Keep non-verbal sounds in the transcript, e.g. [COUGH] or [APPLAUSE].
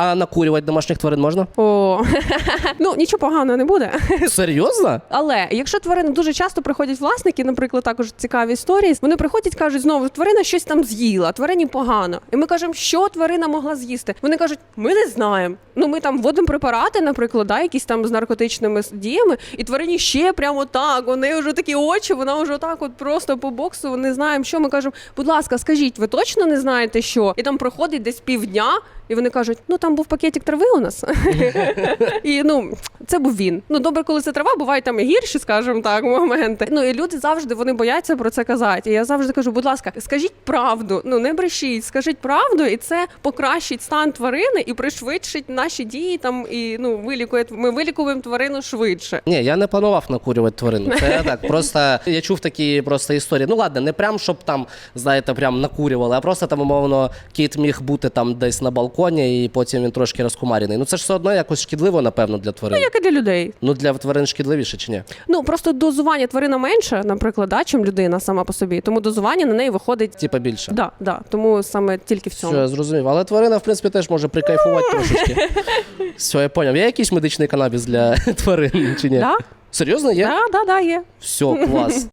А накурювати домашніх тварин можна? О, [LAUGHS] ну нічого поганого не буде. Серйозно? Але якщо тварини дуже часто приходять власники, наприклад, також цікаві історії, вони приходять, кажуть, знову тварина щось там з'їла, тварині погано. І ми кажемо, що тварина могла з'їсти. Вони кажуть, ми не знаємо. Ну ми там вводимо препарати, наприклад, да, якісь там з наркотичними діями, і тварині ще прямо так. Вони вже такі очі, вона вже так, от просто по боксу. Не знаємо, що ми кажемо. Будь ласка, скажіть, ви точно не знаєте, що? І там проходить десь півдня, і вони кажуть: ну там був пакетик трави у нас. І ну це був він. Ну добре, коли це трава, бувають там і гірші, скажімо так, моменти. Ну і люди завжди вони бояться про це казати. І я завжди кажу, будь ласка, скажіть правду, ну не брешіть, скажіть правду, і це покращить стан тварини і пришвидшить наші дії. Там і ну вилікує ми вилікуємо тварину швидше. Ні, я не планував накурювати тварину. Це я так. Просто я чув такі просто історії. Ну ладно, не прям щоб там, знаєте, прям накурювали, а просто там, умовно, кіт міг бути там десь на балконі, і потім він трошки розкумарений. Ну це ж все одно якось шкідливо, напевно, для тварин. Ну, Як і для людей. Ну для тварин шкідливіше чи ні? Ну просто дозування тварина менше, наприклад, да, чим людина сама по собі. Тому дозування на неї виходить. Типа більше. Да, да, тому саме тільки в цьому. Все, я зрозумів. Але тварина, в принципі, теж може прикайфувати трошечки. [LAUGHS] Все, я поняв. Є якийсь медичний канабіс для [LAUGHS] тварин чи ні? Да? Серйозно є? Да, да, да, є. Все, клас.